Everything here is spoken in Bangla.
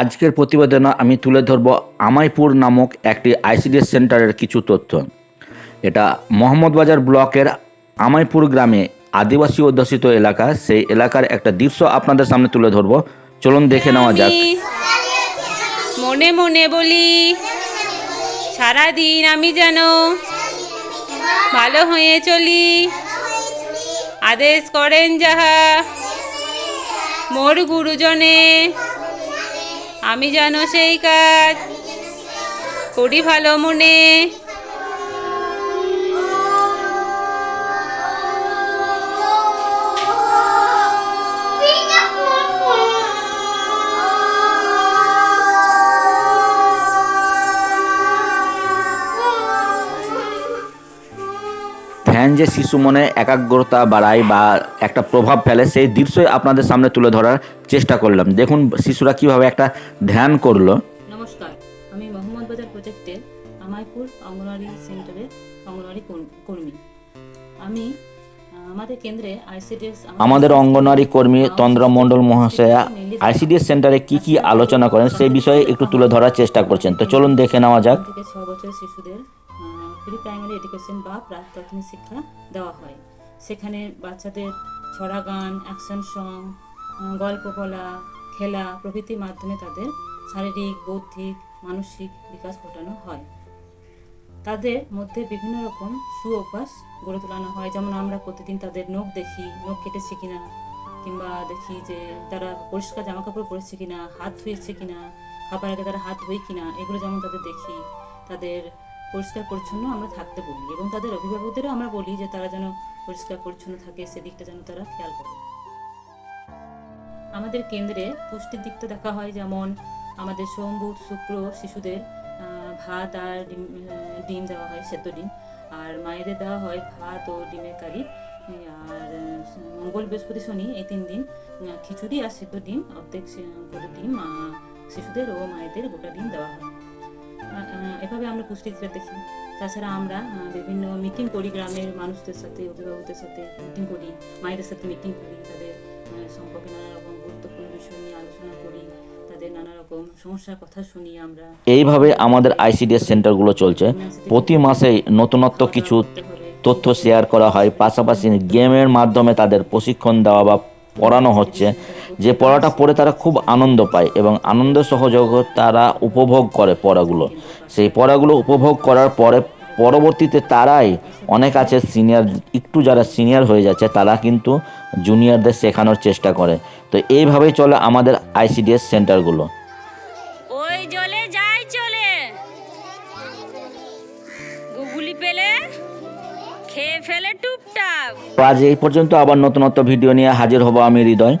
আজকের প্রতিবেদনে আমি তুলে ধরব আমাইপুর নামক একটি আইসিডিএস সেন্টারের কিছু তথ্য। এটা মোহাম্মদবাজার ব্লকের আমাইপুর গ্রামে আদিবাসী অধ্যুষিত এলাকা। সেই এলাকার একটা দৃশ্য আপনাদের সামনে তুলে ধরব। চলুন দেখে নেওয়া যাক। মনে মনে বলি সারাদিন আমি যেন ভালো হয়ে চলি। আদেশ করেন যাহা। মোর গুরুজনে আমি যেন সেই কাজ করি ভালো মনে। ধ্যান যে শিশু মনে একাগ্রতা বাড়ায় বা একটা প্রভাব ফেলে সেই দৃশ্যই আপনাদের সামনে তুলে ধরার চেষ্টা করলাম। দেখুন শিশুরা কীভাবে একটা ধ্যান করল। নমস্কার আমি মোহাম্মদ বাজার প্রজেক্টের আমাইপুর অঙ্গনওয়াড়ি সেন্টারের অঙ্গনওয়াড়ি কর্মী। আমি আমাদের কেন্দ্রে আইসিডিএস আমাদের অঙ্গনওয়াড়ি কর্মী তন্দ্রা মণ্ডল মহাশয়া আইসিডিএস সেন্টারে কি কি আলোচনা করেন সেই বিষয়ে একটু তুলে ধরার চেষ্টা করছেন। তো চলুন দেখে নেওয়া যাক। বছরের শিশুদের প্রি প্রাইমারি এডুকেশন বা প্রাথমিক শিক্ষা দেওয়া হয়। সেখানে বাচ্চাদের ছড়া গান অ্যাকশন সং গল্প বলা, খেলা প্রভৃতির মাধ্যমে তাদের শারীরিক, বৌদ্ধিক, মানসিক বিকাশ ঘটানো হয়। তাদের মধ্যে বিভিন্ন রকম সু অভ্যাস গড়ে তোলানো হয়। যেমন আমরা প্রতিদিন তাদের নখ দেখি, নখ কেটেছে কিনা, কিংবা দেখি যে তারা পরিষ্কার জামা কাপড় পরেছে কিনা, হাত ধুয়েছে কিনা, খাবার আগে তারা হাত ধুই কিনা, এগুলো যেমন তাদের দেখি। তাদের পরিষ্কার পরিচ্ছন্ন আমরা থাকতে বলি এবং তাদের অভিভাবকদেরও আমরা বলি যে তারা যেন পরিষ্কার পরিচ্ছন্ন থাকে, সেদিকটা যেন তারা খেয়াল করে। আমাদের কেন্দ্রে পুষ্টির দিকটা দেখা হয়, যেমন আমাদের সোম, বুধ, শুক্র শিশুদের ভাত আর ডিম ডিম দেওয়া হয়, সেদ্ধ ডিম। আর মায়েদের দেওয়া হয় ভাত ও ডিমের কারি। আর মঙ্গল বৃহস্পতি শনি এই তিন দিন খিচুড়ি আর সেদ্ধ ডিম, অর্ধেক করে ডিম শিশুদের ও মায়েদের গোটা ডিম দেওয়া হয়। এভাবে আমরা পুষ্টিটা দেখি। তাছাড়া আমরা বিভিন্ন মিটিং করি গ্রামের মানুষদের সাথে অভিভাবকদের সাথে মিটিং করি মায়েদের সাথে মিটিং করি তাদের সম্পর্কে নানা রকম গুরুত্বপূর্ণ বিষয় নিয়ে আলোচনা করি তাদের নানা রকম সমস্যার কথা শুনি আমরা। এইভাবে আমাদের আইসিডিএস সেন্টারগুলো চলছে। প্রতি মাসেই নতুনত্ব কিছু তথ্য শেয়ার করা হয়। পাশাপাশি গেমের মাধ্যমে তাদের প্রশিক্ষণ দেওয়া বা পড়ানো হচ্ছে, যে পড়াটা পড়ে তারা খুব আনন্দ পায় এবং আনন্দ সহযোগ তারা উপভোগ করে পড়াগুলো। সেই পড়াগুলো উপভোগ করার পরে পরবর্তীতে তারাই অনেক আছে সিনিয়র, একটু যারা সিনিয়র হয়ে যাচ্ছে তারা কিন্তু জুনিয়রদের শেখানোর চেষ্টা করে। তো এইভাবেই চলে আমাদের আইসিডিএস সেন্টারগুলো। ওই জলে যাই চলে। গুগলি পেলে খেয়ে ফেলে টুপটাপ। আজ এই পর্যন্ত আবার নতুনত্ব ভিডিও নিয়ে হাজির হব আমি হৃদয়।